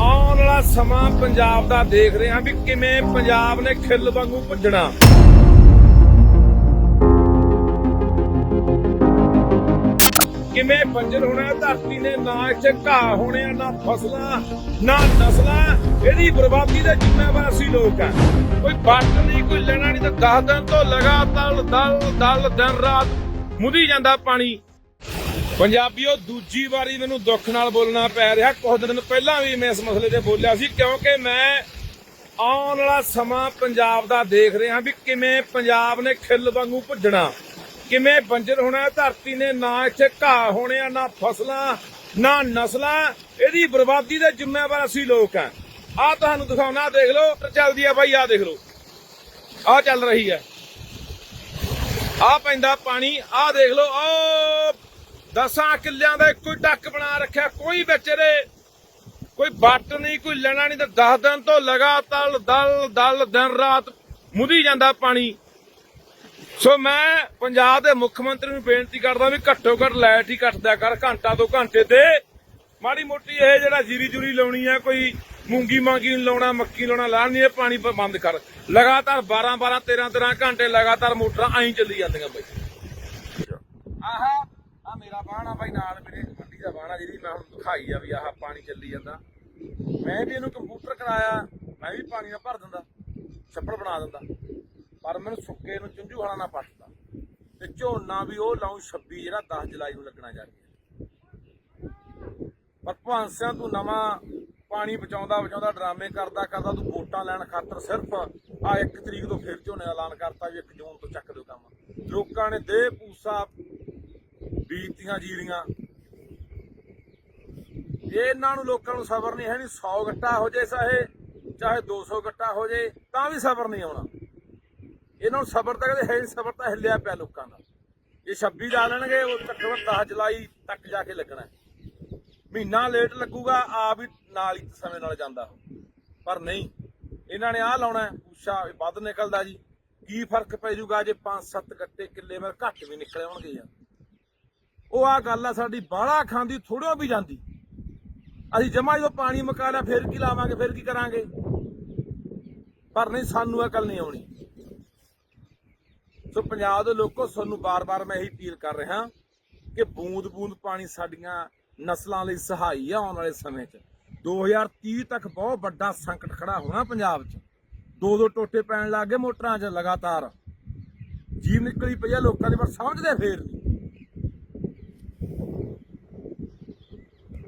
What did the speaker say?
ਆਉਣ ਵਾਲਾ ਸਮਾਂ ਪੰਜਾਬ ਦਾ ਦੇਖ ਰਹੇ ਹਾਂ ਵੀ ਕਿਵੇਂ ਪੰਜਾਬ ਨੇ ਖਿੱਲ ਵਾਂਗੂ ਭੱਜਣਾ। ਕਿਵੇਂ ਬੰਜਰ ਹੋਣਾ, ਧਰਤੀ ਨੇ ਨਾ ਇੱਥੇ ਘਾਹ ਹੋਣੇ, ਨਾ ਫਸਲਾਂ, ਨਾ ਨਸਲਾਂ, ਇਹਦੀ ਬਰਬਾਦੀ ਦੇ ਜ਼ਿੰਮੇਵਾਰ ਸੀ ਲੋਕ ਆ ਕੋਈ ਬੱਟ ਨਹੀਂ, ਕੋਈ ਲੈਣਾ ਨਹੀਂ, ਤਾਂ 10 ਦਿਨ ਤੋਂ ਲਗਾਤਾਰ ਦਲ ਦਲ, ਦਿਨ ਰਾਤ ਮੁੱਦੀ ਜਾਂਦਾ ਪਾਣੀ। ਪੰਜਾਬੀਓ, ਦੂਜੀ ਵਾਰੀ ਮੈਨੂੰ ਦੁੱਖ ਨਾਲ ਬੋਲਣਾ ਪੈ ਰਿਹਾ। ਕੁਝ ਦਿਨ ਪਹਿਲਾਂ ਵੀ ਮੈਂ ਇਸ ਮਸਲੇ ਤੇ ਬੋਲਿਆ ਸੀ, ਕਿਉਂਕਿ ਮੈਂ ਆਉਣ ਵਾਲਾ ਸਮਾਂ ਪੰਜਾਬ ਦਾ ਦੇਖ ਰਿਹਾ ਵੀ ਕਿਵੇਂ ਪੰਜਾਬ ਨੇ ਖਿੱਲ ਵਾਂਗੂ ਭੱਜਣਾ। ਕਿਵੇਂ ਬੰਜਰ ਹੋਣਾ, ਧਰਤੀ ਨੇ ਨਾ ਇੱਥੇ ਘਾਹ ਹੋਣੇ ਆ, ਨਾ ਫਸਲਾਂ, ਨਾ ਨਸਲਾਂ। ਇਹਦੀ ਬਰਬਾਦੀ ਦੇ ਜ਼ਿੰਮੇਵਾਰ ਅਸੀਂ ਲੋਕ ਆ। ਆ ਤੁਹਾਨੂੰ ਦਿਖਾਉਣਾ ਦੇਖ ਲਓ ਚੱਲਦੀ ਆ ਬਾਈ ਆ ਦੇਖ ਲਓ। ਆ ਚੱਲ ਰਹੀ ਹੈ ਆ ਪੈਂਦਾ ਪਾਣੀ ਆ ਦੇਖ ਲਓ ਆ ਦਸਾਂ ਕਿੱਲਿਆਂ ਦਾ ਇੱਕੋ ਹੀ ਟੱਕ ਬਣਾ ਰੱਖਿਆ, ਕੋਈ ਵਿੱਚ ਇਹਦੇ ਕੋਈ ਬੱਟ ਨਹੀਂ, ਕੋਈ ਲੈਣਾ ਨਹੀਂ ਤਾਂ 10 ਦਿਨ ਤੋਂ ਲਗਾਤਾਰ ਦਲ ਦਲ ਦਿਨ ਰਾਤ ਮੁੱਦੀ ਜਾਂਦਾ ਪਾਣੀ। ਸੋ ਮੈਂ ਪੰਜਾਬ ਦੇ ਮੁੱਖ ਮੰਤਰੀ ਨੂੰ ਬੇਨਤੀ ਕਰਦਾ ਵੀ ਘੱਟੋ ਘੱਟ ਲਾਈਟ ਹੀ ਕੱਟ ਕਰ, ਘੰਟਾ ਤੋਂ ਘੰਟੇ ਤੇ। ਮਾੜੀ ਮੋਟੀ ਇਹ ਜਿਹੜਾ ਜੀਰੀ ਜੁਰੀ ਲਾਉਣੀ ਆ, ਕੋਈ ਮੂੰਗੀ ਮਾਂਗੀ ਨੂੰ ਲਾਉਣਾ, ਮੱਕੀ ਲਾਉਣਾ, ਲਾ ਨਹੀਂ ਇਹ ਪਾਣੀ ਬੰਦ ਕਰ। ਲਗਾਤਾਰ 12 12 13 13 ਘੰਟੇ ਲਗਾਤਾਰ ਮੋਟਰਾਂ ਐਂ ਚੱਲੀ ਜਾਂਦੀਆਂ ਬਈ। ਆਹ। ਮੇਰਾ ਬਾਣ ਬਾਈ ਨਾਲ ਮੇਰੇ ਮੰਡੀ ਦਾ ਬਾਣ ਜਿਹਦੀ ਮੈਂ ਹੁਣ ਦਿਖਾਈ ਆ ਵੀ ਆਹ ਪਾਣੀ ਚੱਲੀ ਜਾਂਦਾ। ਮੈਂ ਵੀ ਇਹਨੂੰ ਕੰਪਿਊਟਰ ਕਰਾਇਆ, ਮੈਂ ਵੀ ਪਾਣੀ ਨਾਲ ਭਰ ਦਿੰਦਾ, ਛੱਪੜ ਬਣਾ ਦਿੰਦਾ। ਪਰ ਮੈਨੂੰ ਸੁੱਕੇ ਨੂੰ ਚੁੰਝੂ ਵਾਲਾ ਨਾ ਪੱਟਦਾ। ਤੇ ਝੋਨਾ ਵੀ ਉਹ ਲਾਉਂ 26 ਜਿਹੜਾ 10 ਜੁਲਾਈ ਨੂੰ ਲੱਗਣਾ ਜਾ ਰਿਹਾ। ਪਰ ਭਾਂਸਿਆਂ ਤੂੰ ਨਵਾਂ ਪਾਣੀ ਬਚਾਉਂਦਾ ਬਚਾਉਂਦਾ, ਡਰਾਮੇ ਕਰਦਾ ਕਰਦਾ, ਤੂੰ ਵੋਟਾਂ ਲੈਣ ਖਾਤਰ ਸਿਰਫ ਆ 1 ਤਰੀਕ ਤੋਂ ਫਿਰ ਝੋਨੇ ਦਾ ਐਲਾਨ ਕਰਤਾ ਵੀ 1 ਜੂਨ ਤੋਂ ਚੱਕ ਦਿਓ ਕੰਮ। ਲੋਕਾਂ ਨੇ ਦੇ ਪੂਸਾ ਬੀਤੀਆਂ ਜੀਰੀਆਂ ਇਹਨਾਂ ਨੂੰ ਲੋਕਾਂ ਨੂੰ ਸਬਰ ਨਹੀਂ ਹੈ ਨਹੀਂ 100 ਗੱਟਾ ਹੋ ਜੇ ਚਾਹੇ ਚਾਹੇ 200 ਗੱਟਾ ਹੋ ਜੇ ਤਾਂ ਵੀ ਸਬਰ ਨਹੀਂ ਆਉਣਾ। ਇਹਨਾਂ ਨੂੰ ਸਬਰ ਤਾਂ ਕਦੇ ਹੈ ਨਹੀਂ ਸਬਰ ਤਾਂ ਹਿੱਲਿਆ ਪਿਆ ਲੋਕਾਂ ਦਾ। ਇਹ 26 ਲਾ ਲੈਣਗੇ ਉਹ ਤਕਰੀਬਨ 10 ਜੁਲਾਈ ਤੱਕ ਜਾ ਕੇ ਲੱਗਣਾ। ਮਹੀਨਾ ਲੇਟ ਲੱਗੂਗਾ ਆਪ ਹੀ ਨਾਲ ਹੀ ਸਮੇਂ ਨਾਲ ਜਾਂਦਾ ਉਹ। ਪਰ ਨਹੀਂ ਇਹਨਾਂ ਨੇ ਆਹ ਲਾਉਣਾ ਹੈ, ਪੂਛਾ ਵੱਧ ਨਿਕਲਦਾ ਜੀ। ਕੀ ਫ਼ਰਕ ਪੈ ਜਾਊਗਾ ਜੇ 5-7 ਗੱਟੇ ਕਿੱਲੇ ਮੇਰੇ ਘੱਟ ਵੀ ਨਿਕਲੇ ਹੋਣਗੇ ਯਾਰ। ਉਹ ਆ ਗੱਲ ਆ, ਸਾਡੀ ਬਾਹਲਾ ਖਾਂਦੀ ਥੋੜੋ ਵੀ ਜਾਂਦੀ। ਅਸੀਂ ਜਮਾ ਜਦੋਂ ਪਾਣੀ ਮੁਕਾ ਲਿਆ, ਫਿਰ ਕੀ ਲਾਵਾਂਗੇ, ਫਿਰ ਕੀ ਕਰਾਂਗੇ? ਪਰ ਨਹੀਂ, ਸਾਨੂੰ ਅਕਲ ਨਹੀਂ ਆਉਣੀ। ਸੋ ਪੰਜਾਬ ਦੇ ਲੋਕੋ ਸਾਨੂੰ ਬਾਰ-ਬਾਰ ਮੈਂ ਇਹੀ ਅਪੀਲ ਕਰ ਰਿਹਾ ਕਿ ਬੂੰਦ-ਬੂੰਦ ਪਾਣੀ ਸਾਡੀਆਂ ਨਸਲਾਂ ਲਈ ਸਹਾਈ ਆ ਆਉਣ ਵਾਲੇ ਸਮੇਂ 'ਚ। 2030 ਤੱਕ ਬਹੁਤ ਵੱਡਾ ਸੰਕਟ ਖੜਾ ਹੋਣਾ ਪੰਜਾਬ 'ਚ। ਦੋ ਦੋ ਟੋਟੇ ਪੈਣ ਲੱਗ ਗਏ ਮੋਟਰਾਂ 'ਚ ਲਗਾਤਾਰ। ਜੀਵ ਨਿਕਲੀ ਪਈ ਆ, ਲੋਕਾਂ ਦੇ ਪਰ ਸਮਝਦੇ ਫੇਰ। ਨਹੀਂ